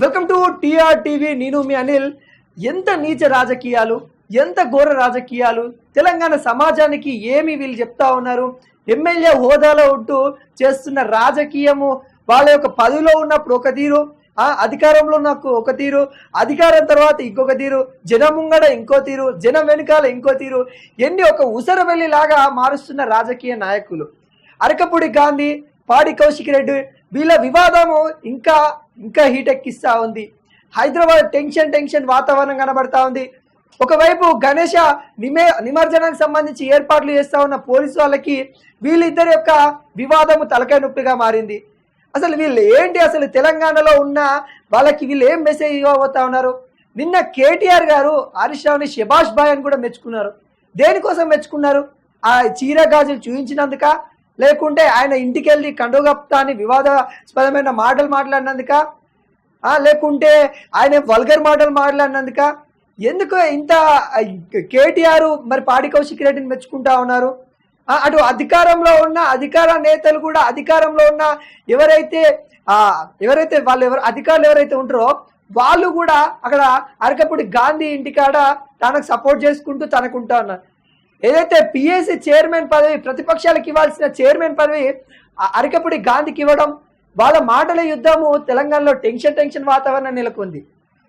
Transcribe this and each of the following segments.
Welcome to TR TV నేను మీ అనిల్. ఎంత నీచ రాజకీయాలు ఎంత ఘోర రాజకీయాలు తెలంగాణ సమాజానికి ఏమి వీళ్ళు చెప్తా ఉన్నారు? ఎమ్మెల్యే హోదాలో ఉంటూ చేస్తున్న రాజకీయము వాళ్ళ యొక్క పదవిలో ఉన్నప్పుడు ఒక తీరు ఆ అధికారంలో నాకు ఒక తీరు అధికారం తర్వాత ఇంకొక తీరు జనం ముంగడ ఇంకో తీరు జనం వెనుకాల ఇంకో తీరు ఎన్ని ఒక ఉసరవెల్లి లాగా మారుస్తున్న రాజకీయ నాయకులు. అరకపూడి గాంధీ పాడి కౌశిక్ రెడ్డి వీళ్ళ వివాదము ఇంకా ఇంకా హీట్ ఎక్కిస్తూ ఉంది. హైదరాబాద్ టెన్షన్ టెన్షన్ వాతావరణం కనబడతా ఉంది. ఒకవైపు గణేష నిమే నిమజ్జనానికి సంబంధించి ఏర్పాట్లు చేస్తా ఉన్న పోలీసు వాళ్ళకి వీళ్ళిద్దరి యొక్క వివాదము తలకాయ నొప్పిగా మారింది. అసలు వీళ్ళు ఏంటి? అసలు తెలంగాణలో ఉన్న వాళ్ళకి వీళ్ళు ఏం మెసేజ్ ఇవ్వబోతా ఉన్నారు? నిన్న కేటీఆర్ గారు హరీష్ రావుని శభాష్ భాయ్ అని కూడా మెచ్చుకున్నారు. దేనికోసం మెచ్చుకున్నారు? ఆ చీర గాజులు చూపించినందుక లేకుంటే ఆయన ఇంటికి వెళ్ళి కండుగప్తా అని వివాదాస్పదమైన మాటలు మాట్లాడినందుక? లేకుంటే ఆయన వల్గర్ మాటలు మాట్లాడినందుక? ఎందుకు ఇంత కేటీఆర్ మరి పాడి కౌశిక్ రెడ్డిని మెచ్చుకుంటా ఉన్నారు? అటు అధికారంలో ఉన్న అధికార నేతలు కూడా అధికారంలో ఉన్న ఎవరైతే ఎవరైతే వాళ్ళు ఎవరు అధికారులు ఎవరైతే ఉంటారో వాళ్ళు కూడా అక్కడ అరకపూడి గాంధీ ఇంటికాడ తనకు సపోర్ట్ చేసుకుంటూ తనకుంటా ఉన్నారు. ఏదైతే పిఎస్సి చైర్మన్ పదవి ప్రతిపక్షాలకు ఇవ్వాల్సిన చైర్మన్ పదవి అరకపుడి గాంధీకి ఇవ్వడం వాళ్ళ మాటల యుద్ధము తెలంగాణలో టెన్షన్ టెన్షన్ వాతావరణం నెలకొంది.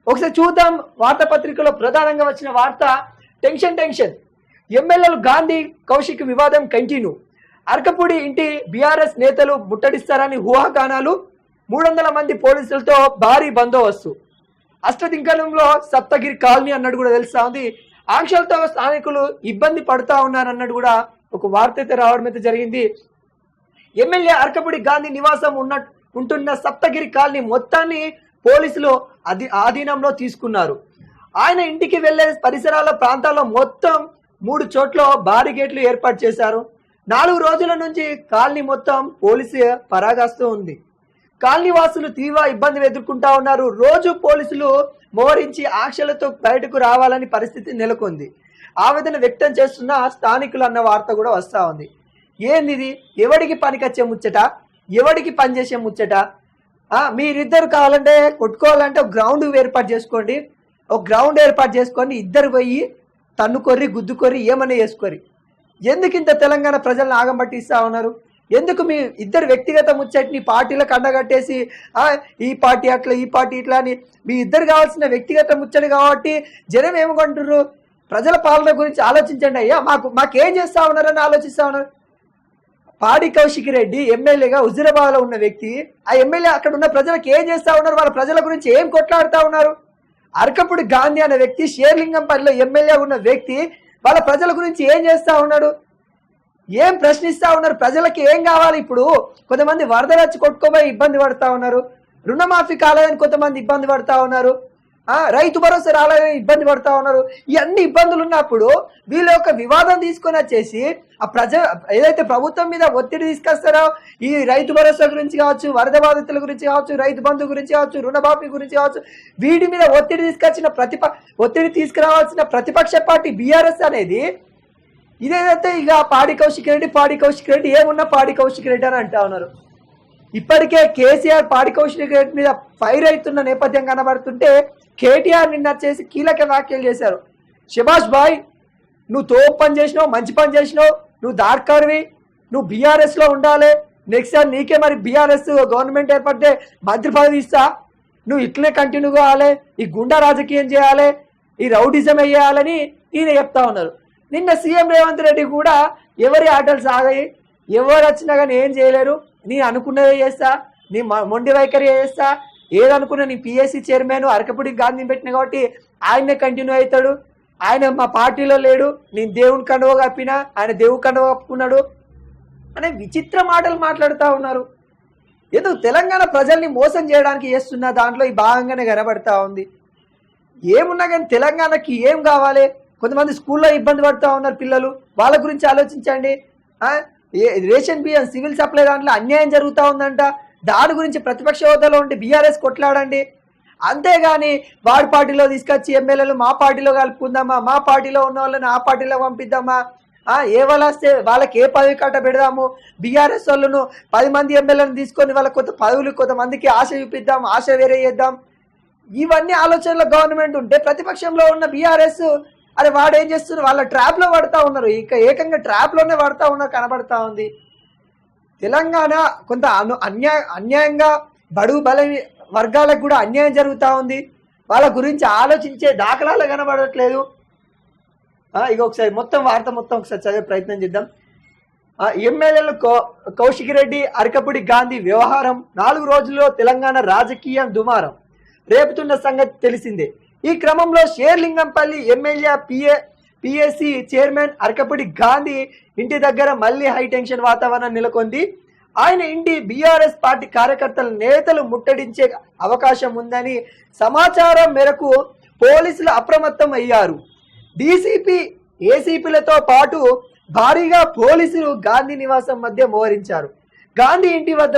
ఒకసారి చూద్దాం వార్తాపత్రికలో ప్రధానంగా వచ్చిన వార్త టెన్షన్ టెన్షన్. ఎమ్మెల్యేలు గాంధీ కౌశిక్ వివాదం కంటిన్యూ. అరకపూడి ఇంటి బీఆర్ఎస్ నేతలు ముట్టడిస్తారని ఊహాగానాలు మూడు వందల మంది పోలీసులతో భారీ బందోబస్తు. అష్టదింకలంలో సప్తగిరి కాలనీ అన్నట్టు కూడా తెలుస్తా ఉంది. ఆంక్షలతో స్థానికులు ఇబ్బంది పడుతూ ఉన్నారన్నట్టు కూడా ఒక వార్త అయితే రావడం అయితే జరిగింది. ఎమ్మెల్యే అరకపూడి గాంధీ నివాసం ఉన్న ఉంటున్న సప్తగిరి కాలనీ మొత్తాన్ని పోలీసులు అధి ఆధీనంలో తీసుకున్నారు. ఆయన ఇంటికి వెళ్ళే పరిసరాల ప్రాంతాల్లో మొత్తం మూడు చోట్ల భారీ గేట్లు ఏర్పాటు చేశారు. నాలుగు రోజుల నుంచి కాలనీ మొత్తం పోలీసు పరాగాస్తూ ఉంది. కాలనీవాసులు తీవ్ర ఇబ్బందులు ఎదుర్కొంటా ఉన్నారు. రోజు పోలీసులు మోరించి ఆశలతో బయటకు రావాలని పరిస్థితి నెలకొంది. ఆవేదన వ్యక్తం చేస్తున్న స్థానికులు అన్న వార్త కూడా వస్తా ఉంది. ఏంది ఎవడికి పనికొచ్చే ముచ్చట? ఎవడికి పనిచేసే ముచ్చట? మీరిద్దరు కావాలంటే కొట్టుకోవాలంటే ఒక గ్రౌండ్ ఏర్పాటు చేసుకోండి. ఒక గ్రౌండ్ ఏర్పాటు చేసుకొని ఇద్దరు పోయి తన్నుకొర్రి గుద్దుకొర్రి ఏమన్నా చేసుకోరి ఎందుకు ఇంత తెలంగాణ ప్రజలను ఆగం పట్టిస్తా ఉన్నారు? ఎందుకు మీ ఇద్దరు వ్యక్తిగత ముచ్చటిని పార్టీలకు అండగట్టేసి ఈ పార్టీ అట్లా ఈ పార్టీ ఇట్లా అని మీ ఇద్దరు కావాల్సిన వ్యక్తిగత ముచ్చటి కాబట్టి జనం ఏమనుకుంటున్నారు ప్రజల పాలన గురించి ఆలోచించండి అయ్యా. మాకు మాకేం చేస్తా ఉన్నారని ఆలోచిస్తా ఉన్నారు. పాడి కౌశిక్ రెడ్డి ఎమ్మెల్యేగా హుజురాబాద్లో ఉన్న వ్యక్తి ఆ ఎమ్మెల్యే అక్కడ ఉన్న ప్రజలకు ఏం చేస్తా ఉన్నారు? వాళ్ళ ప్రజల గురించి ఏం కొట్లాడుతూ ఉన్నారు? అరకపుడి గాంధీ అనే వ్యక్తి షేర్లింగంపల్లిలో ఎమ్మెల్యే ఉన్న వ్యక్తి వాళ్ళ ప్రజల గురించి ఏం చేస్తా ఉన్నాడు? ఏం ప్రశ్నిస్తా ఉన్నారు? ప్రజలకి ఏం కావాలి ఇప్పుడు? కొంతమంది వరదలు వచ్చి కొట్టుకోబోయి ఇబ్బంది పడతా ఉన్నారు. రుణమాఫీ కాలేదని కొంతమంది ఇబ్బంది పడతా ఉన్నారు. ఆ రైతు భరోసా రాలేదని ఇబ్బంది పడతా ఉన్నారు. ఇవన్నీ ఇబ్బందులు ఉన్నప్పుడు వీళ్ళ యొక్క వివాదం తీసుకొని వచ్చేసి ఆ ప్రజ ఏదైతే ప్రభుత్వం మీద ఒత్తిడి తీసుకొస్తారో ఈ రైతు భరోసా గురించి కావచ్చు వరద బాధితుల గురించి కావచ్చు రైతు బంధు గురించి కావచ్చు రుణమాఫీ గురించి కావచ్చు వీటి మీద ఒత్తిడి తీసుకొచ్చిన ప్రతిప ఒత్తిడి తీసుకురావాల్సిన ప్రతిపక్ష పార్టీ బీఆర్ఎస్ అనేది ఇదేదైతే ఇక పాడి కౌశిక్ రెడ్డి పాడి కౌశిక్ రెడ్డి ఏమున్నా పాడి కౌశిక్ రెడ్డి అని అంటా ఉన్నారు. ఇప్పటికే కేసీఆర్ పాడి కౌశిక్ రెడ్డి మీద ఫైర్ అవుతున్న నేపథ్యం కనబడుతుంటే కేటీఆర్ నిన్న చేసి కీలక వ్యాఖ్యలు చేశారు. శభాష్ బాయ్ నువ్వు తోపు పని చేసినావు మంచి పని చేసినావు నువ్వు దార్కారివి నువ్వు బీఆర్ఎస్లో ఉండాలి నెక్స్ట్ సార్ నీకే మరి బీఆర్ఎస్ గవర్నమెంట్ ఏర్పడితే మంత్రి పదవి ఇస్తా. నువ్వు ఇట్లే కంటిన్యూ కావాలి ఈ గుండా రాజకీయం చేయాలి ఈ రౌడిజం వేయాలని ఈయన చెప్తా ఉన్నారు. నిన్న సీఎం రేవంత్ రెడ్డి కూడా ఎవరి ఆటలు సాగాయి? ఎవరు వచ్చినా కానీ ఏం చేయలేరు? నేను అనుకున్నదే చేస్తా. నీ మొండి వైఖరి చేస్తా. ఏదనుకున్నా నీ పిఎస్సి చైర్మన్ అరకపుడి గాంధీ పెట్టిన కాబట్టి ఆయనే కంటిన్యూ అవుతాడు. ఆయన మా పార్టీలో లేడు. నేను దేవుని కండవ కప్పినా ఆయన దేవుని కండవ కప్పుకున్నాడు. అనే విచిత్ర మాటలు మాట్లాడుతూ ఉన్నారు. ఏదో తెలంగాణ ప్రజల్ని మోసం చేయడానికి చేస్తున్న దాంట్లో ఈ భాగంగానే కనబడతా ఉంది. ఏమున్నా కానీ తెలంగాణకి ఏం కావాలి? కొంతమంది స్కూల్లో ఇబ్బంది పడుతూ ఉన్నారు పిల్లలు. వాళ్ళ గురించి ఆలోచించండి. రేషన్ బియ్యం సివిల్ సప్లై దాంట్లో అన్యాయం జరుగుతూ ఉందంట. దాని గురించి ప్రతిపక్ష హోదాలో ఉండి బీఆర్ఎస్ కొట్లాడండి. అంతేగాని వాడి పార్టీలో తీసుకొచ్చి ఎమ్మెల్యేలు మా పార్టీలో కలుపుకుందామా? మా పార్టీలో ఉన్న వాళ్ళని ఆ పార్టీలో పంపిద్దామా? ఏ వాళ్ళస్తే వాళ్ళకి ఏ పదవి కట్ట పెడదాము? బీఆర్ఎస్ వాళ్ళను పది మంది ఎమ్మెల్యేలను తీసుకొని వాళ్ళకి కొంత పదవులు కొంతమందికి ఆశ చూపిద్దాం ఆశ వేరే చేద్దాం. ఇవన్నీ ఆలోచనలో గవర్నమెంట్ ఉంటే ప్రతిపక్షంలో ఉన్న బీఆర్ఎస్ అరే వాడు ఏం చేస్తున్నారు? వాళ్ళ ట్రాప్లో పడతా ఉన్నారు. ఇంకా ఏకంగా ట్రాప్లోనే పడతా ఉన్నారు కనబడతా ఉంది. తెలంగాణ కొంత అను అన్యాయ అన్యాయంగా బడుగు బల వర్గాలకు కూడా అన్యాయం జరుగుతూ ఉంది. వాళ్ళ గురించి ఆలోచించే దాఖలాలు కనబడట్లేదు. ఇక ఒకసారి మొత్తం వార్త మొత్తం ఒకసారి చదివే ప్రయత్నం చేద్దాం. ఎమ్మెల్యేలు కౌ- కౌశిక్ రెడ్డి అరకపుడి గాంధీ వ్యవహారం నాలుగు రోజుల్లో తెలంగాణ రాజకీయం దుమారం. రేపుతున్న సంగతి తెలిసిందే. ఈ క్రమంలో Serilingampally MLA PA PSC chairman Arekapudi Gandhi ఇంటి దగ్గర మళ్ళీ హైటెన్షన్ వాతావరణం నెలకొంది. ఆయన ఇంటి బీఆర్ఎస్ పార్టీ కార్యకర్తల నేతలు ముట్టడించే అవకాశం ఉందని సమాచారం మేరకు పోలీసులు అప్రమత్తం అయ్యారు. డీసీపీ ఏసీపీలతో పాటు భారీగా పోలీసులు గాంధీ నివాసం మధ్య మోహరించారు. గాంధీ ఇంటి వద్ద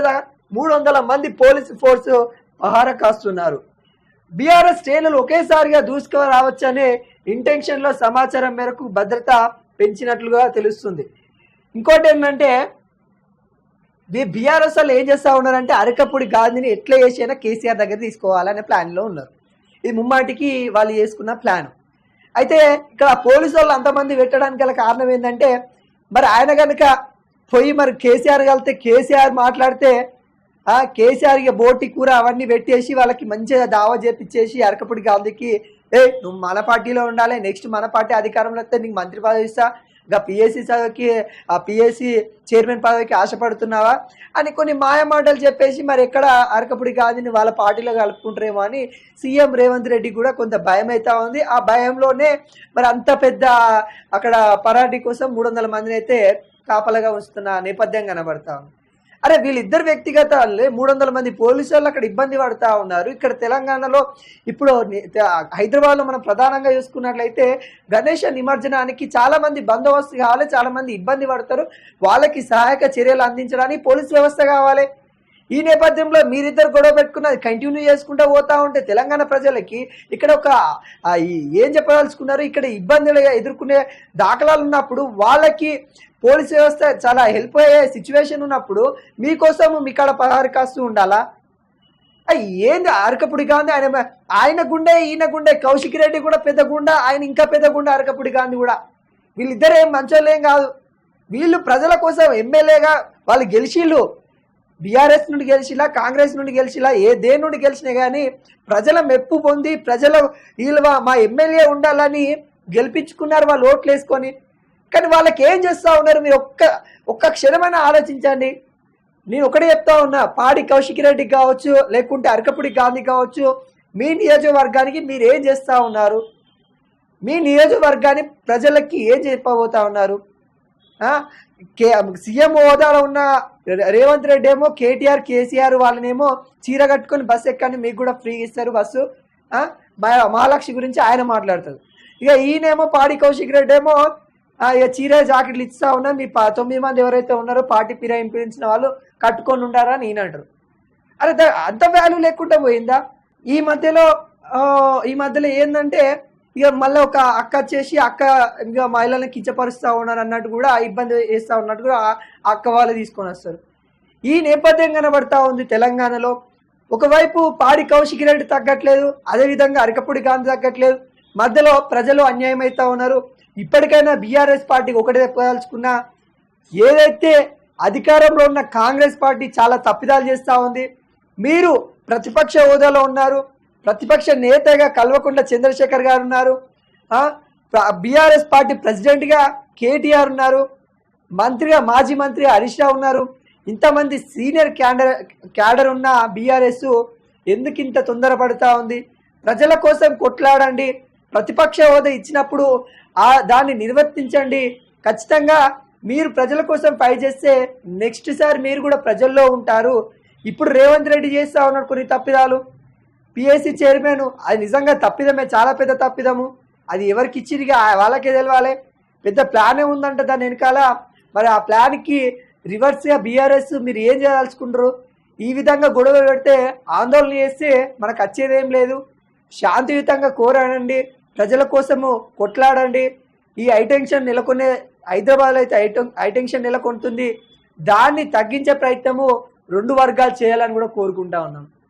మూడు వందల మంది పోలీసు ఫోర్సు పహార కాస్తున్నారు. బీఆర్ఎస్ శ్రేణులు ఒకేసారిగా దూసుకురావచ్చనే ఇంటెన్షన్లో సమాచారం మేరకు భద్రత పెంచినట్లుగా తెలుస్తుంది. ఇంకోటి ఏంటంటే బీఆర్ఎస్ వాళ్ళు ఏం చేస్తా ఉన్నారంటే అరకప్పుడు గాంధీని ఎట్లా చేసైనా కేసీఆర్ దగ్గర తీసుకోవాలనే ప్లాన్లో ఉన్నారు. ఇది ముమ్మాటికి వాళ్ళు చేసుకున్న ప్లాన్ అయితే ఇక్కడ పోలీసు వాళ్ళు అంతమంది పెట్టడానికి గల కారణం ఏంటంటే మరి ఆయన కనుక పోయి మరి కేసీఆర్ కలితే కేసీఆర్ మాట్లాడితే కేసీఆర్ ఇక బోటి కూర అవన్నీ పెట్టేసి వాళ్ళకి మంచిగా దావా చేపించేసి అరకపుడి గాంధీకి ఏ నువ్వు మన పార్టీలో ఉండాలి నెక్స్ట్ మన పార్టీ అధికారంలో వస్తే నీకు మంత్రి పదవి ఇస్తా ఇంకా పిఎస్సి చదువుకి ఆ పిఎస్సి చైర్మన్ పదవికి ఆశపడుతున్నావా? అని కొన్ని మాయమాటలు చెప్పేసి మరి ఎక్కడ అరకపుడి గాంధీని వాళ్ళ పార్టీలో కలుపుకుంటారేమో అని సీఎం రేవంత్ రెడ్డి కూడా కొంత భయం అవుతా ఉంది. ఆ భయంలోనే మరి అంత పెద్ద అక్కడ పరాటీ కోసం మూడు వందల మందిని అయితే కాపలగా ఉంచుతున్న నేపథ్యం కనబడతా ఉంది. అరే వీళ్ళిద్దరు వ్యక్తిగతాలే మూడు వందల మంది పోలీసు వాళ్ళు అక్కడ ఇబ్బంది పడుతూ ఉన్నారు. ఇక్కడ తెలంగాణలో ఇప్పుడు హైదరాబాద్లో మనం ప్రధానంగా చూసుకున్నట్లయితే గణేష నిమజ్జనానికి చాలా మంది బందోబస్తు కావాలి చాలా మంది ఇబ్బంది పడతారు. వాళ్ళకి సహాయక చర్యలు అందించడానికి పోలీస్ వ్యవస్థ కావాలి. ఈ నేపథ్యంలో మీరిద్దరు గొడవ పెట్టుకున్నది కంటిన్యూ చేసుకుంటూ పోతా ఉంటే తెలంగాణ ప్రజలకి ఇక్కడ ఒక ఏం చెప్పదలుచుకున్నారు? ఇక్కడ ఇబ్బందులు ఎదుర్కొనే దాఖలాలు ఉన్నప్పుడు వాళ్ళకి పోలీస్ వ్యవస్థ చాలా హెల్ప్ అయ్యే సిచ్యువేషన్ ఉన్నప్పుడు మీకోసం మీ కాడ పదహారు కాస్తూ ఉండాలా? ఏంది అరకపుడి గాంధీ ఆయన ఆయన గుండె ఈయన గుండె కౌశిక్ రెడ్డి కూడా పెద్ద గుండా ఆయన ఇంకా పెద్ద గుండె అరకపుడి గాంధీ కూడా. వీళ్ళిద్దరు ఏం మంచోళ్ళేం కాదు. వీళ్ళు ప్రజల కోసం ఎమ్మెల్యేగా వాళ్ళు గెలిచిళ్ళు. బీఆర్ఎస్ నుండి గెలిచిలా కాంగ్రెస్ నుండి గెలిచిలా ఏ దేని నుండి గెలిచినా కానీ ప్రజల మెప్పు పొంది ప్రజల వీళ్ళు మా ఎమ్మెల్యే ఉండాలని గెలిపించుకున్నారు వాళ్ళు ఓట్లు వేసుకొని కానీ వాళ్ళకి ఏం చేస్తూ ఉన్నారు? మీరు ఒక్క ఒక్క క్షణమైనా ఆలోచించండి. నేను ఒకటే చెప్తా ఉన్నా పాడి కౌశిక్ రెడ్డి కావచ్చు లేకుంటే అరకపుడి గాంధీ కావచ్చు మీ నియోజకవర్గానికి మీరు ఏం చేస్తూ ఉన్నారు? మీ నియోజకవర్గాన్ని ప్రజలకి ఏం చెప్పబోతా ఉన్నారు? కే సీఎం హోదాలో ఉన్న రేవంత్ రెడ్డి ఏమో కేటీఆర్ కేసీఆర్ వాళ్ళనేమో చీర కట్టుకొని బస్సు ఎక్కండి మీకు కూడా ఫ్రీ ఇస్తారు బస్సు. మహాలక్ష్మి గురించి ఆయన మాట్లాడతారు ఇక ఈయనేమో పాడి కౌశిక్ రెడ్డి ఏమో ఇక చీర జాకెట్లు ఇస్తా ఉన్నా మీ తొమ్మిది మంది ఎవరైతే ఉన్నారో పార్టీ ఫిరాయింపించిన వాళ్ళు కట్టుకొని ఉండారా అని అంటారు. అరే అంత వాల్యూ లేకుండా పోయిందా? ఈ మధ్యలో ఈ మధ్యలో ఏంటంటే ఇక మళ్ళీ ఒక అక్క వచ్చేసి అక్క ఇంకా మహిళలను కించపరుస్తూ ఉన్నారు అన్నట్టు కూడా ఇబ్బంది వేస్తూ ఉన్నట్టు కూడా అక్క వాళ్ళు తీసుకొని వస్తారు. ఈ నేపథ్యం కనబడతా ఉంది తెలంగాణలో. ఒకవైపు పాడి కౌశిక్ రెడ్డి తగ్గట్లేదు అదేవిధంగా అరకపూడి గాంధీ తగ్గట్లేదు. మధ్యలో ప్రజలు అన్యాయం అవుతా ఉన్నారు. ఇప్పటికైనా బీఆర్ఎస్ పార్టీకి ఒకటే చెప్పదలుచుకున్నా ఏదైతే అధికారంలో ఉన్న కాంగ్రెస్ పార్టీ చాలా తప్పిదాలు చేస్తూ ఉంది మీరు ప్రతిపక్ష హోదాలో ఉన్నారు ప్రతిపక్ష నేతగా కల్వకుంట్ల చంద్రశేఖర్ గారు ఉన్నారు బీఆర్ఎస్ పార్టీ ప్రెసిడెంట్గా కేటీఆర్ ఉన్నారు మంత్రిగా మాజీ మంత్రి హరీష్ రావు ఉన్నారు ఇంతమంది సీనియర్ క్యాడర్ క్యాడర్ ఉన్న బీఆర్ఎస్ ఎందుకు ఇంత తొందరపడుతూ ఉంది? ప్రజల కోసం కొట్లాడండి ప్రతిపక్ష హోదా ఇచ్చినప్పుడు ఆ దాన్ని నిర్వర్తించండి. ఖచ్చితంగా మీరు ప్రజల కోసం ఫైట్ చేస్తే నెక్స్ట్ సారి మీరు కూడా ప్రజల్లో ఉంటారు. ఇప్పుడు రేవంత్ రెడ్డి చేస్తా ఉన్నాడు కొన్ని తప్పిదాలు. పిఎస్సి చైర్మన్ అది నిజంగా తప్పిదమే చాలా పెద్ద తప్పిదము. అది ఎవరికి ఇచ్చిరిగా వాళ్ళకే తెలవాలి. పెద్ద ప్లానే ఉందంట దాని వెనకాల. మరి ఆ ప్లాన్కి రివర్స్గా బీఆర్ఎస్ మీరు ఏం చేయదలుచుకుంటారు ఈ విధంగా గొడవ పెడితే ఆందోళన చేస్తే మనకు వచ్చేదేం లేదు. శాంతియుతంగా కోరనండి ప్రజల కోసము కొట్లాడండి. ఈ హైటెన్షన్ నెలకొనే హైదరాబాద్లో అయితే హైటెన్ హైటెన్షన్ నెలకొంటుంది. దాన్ని తగ్గించే ప్రయత్నము రెండు వర్గాలు చేయాలని కూడా కోరుకుంటా ఉన్నాం.